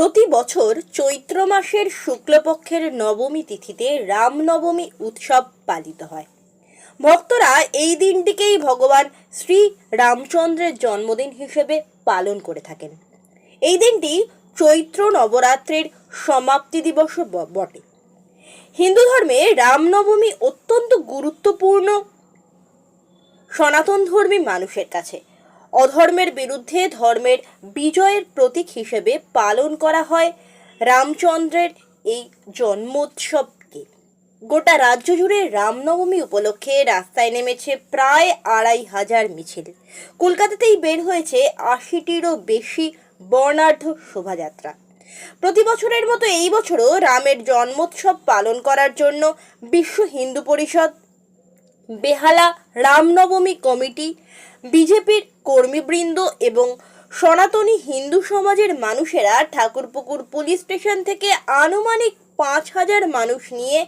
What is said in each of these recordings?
প্রতি বছর চৈত্র মাসের শুক্লপক্ষের নবমী তিথিতে রামনবমী উৎসব পালিত হয়। ভক্তরা এই দিনটিকেই ভগবান শ্রী রামচন্দ্রের জন্মদিন হিসেবে পালন করে থাকেন। এই দিনটি চৈত্র নবরাত্রির সমাপ্তি দিবস বটে। হিন্দু ধর্মে রামনবমী অত্যন্ত গুরুত্বপূর্ণ সনাতন ধর্মী মানুষের কাছে। অধর্মের বিরুদ্ধে ধর্মের বিজয়ের প্রতীক হিসেবে পালন করা হয় রামচন্দ্রের এই জন্মোৎসবকে। গোটা রাজ্য জুড়ে রামনবমী উপলক্ষে রাস্তায় নেমেছে প্রায় আড়াই হাজার মিছিল। কলকাতাতেই বের হয়েছে আশিটিরও বেশি বর্ণাঢ্য শোভাযাত্রা। প্রতি বছরের মতো এই বছরও রামের জন্মোৎসব পালন করার জন্য বিশ্ব হিন্দু পরিষদ বেহালা রামনবমী কমিটি, বিজেপির কর্মীবৃন্দ এবং সনাতনী হিন্দু সমাজের মানুষেরা ঠাকুরপুকুর পুলিশ স্টেশন থেকে আনুমানিক পাঁচ হাজার মানুষ নিয়ে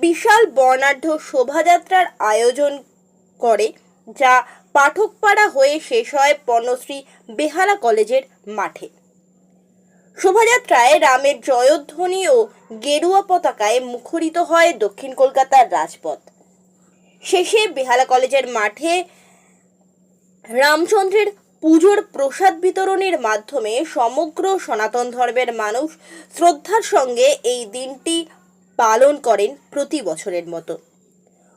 বিশাল বর্ণাঢ্য শোভাযাত্রার আয়োজন করে, যা পাঠকপাড়া হয়ে শেষ হয় পণ্যশ্রী বেহালা কলেজের মাঠে। শোভাযাত্রায় রামের জয়ধ্বনি ও গেরুয়া পতাকায় মুখরিত হয় দক্ষিণ কলকাতার রাজপথ। শেষে বেহালা কলেজের মাঠে রামচন্দ্রের পুজোর প্রসাদ বিতরণের মাধ্যমে সমগ্র সনাতন ধর্মের মানুষ শ্রদ্ধার সঙ্গে এই দিনটি পালন করেন প্রতি বছরের মতো।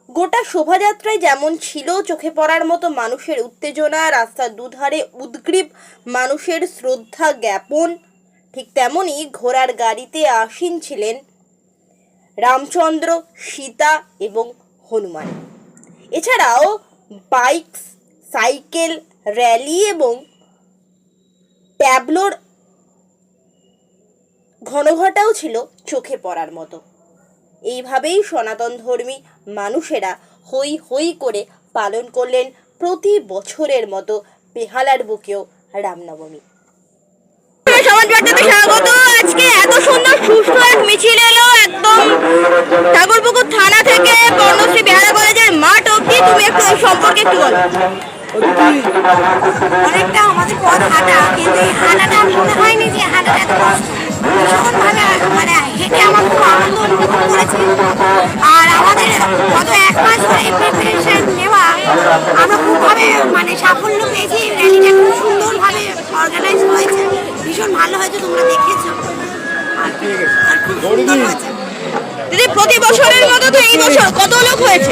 গোটা শোভাযাত্রায় যেমন ছিল চোখে পড়ার মতো মানুষের উত্তেজনা, রাস্তার দুধারে উদ্গ্রীব মানুষের শ্রদ্ধা জ্ঞাপন, ঠিক তেমনই ঘোড়ার গাড়িতে আসীন ছিলেন রামচন্দ্র, সীতা এবং হনুমান। এছাড়াও বাইক, সাইকেল, র্যালি এবং ট্যাবলোর ঘনঘটাও ছিল চোখে পড়ার মতো। এইভাবেই সনাতন ধর্মী মানুষেরা হই হই করে পালন করলেন প্রতি বছরের মতো বেহালার বুকেও রামনবমী। সমাজ স্বাগত। আজকে এত সুন্দর সুস্থ এক মিছিল এলো, একদম ঠাকুরপুকুর থানা থেকে বর্ণশ্রী বেহালা কলেজের মাঠ অবধি তুমি একটু ওই সম্পর্কে একটু বলো। অনেকটা আমাদের পথ হাঁটা, কিন্তু এই হাঁটাটা মনে হয়নি যে হাঁটাটা মানে হেঁটে আমার খুব আনন্দ অনুভব করেছি। আর আমাদের গত এক মাস ধরে প্রিপারেশন নেওয়া, আমরা খুবভাবে মানে সাফল্য পেয়েছি। র্যালিটা খুব সুন্দরভাবে অর্গানাইজ হয়েছে। ভীষণ ভালো হয়েছে, তোমরা দেখেছ। আর খুব সুন্দর হয়েছে। দিদি, প্রতি বছরের মতো তো এই বছর কত লোক হয়েছে?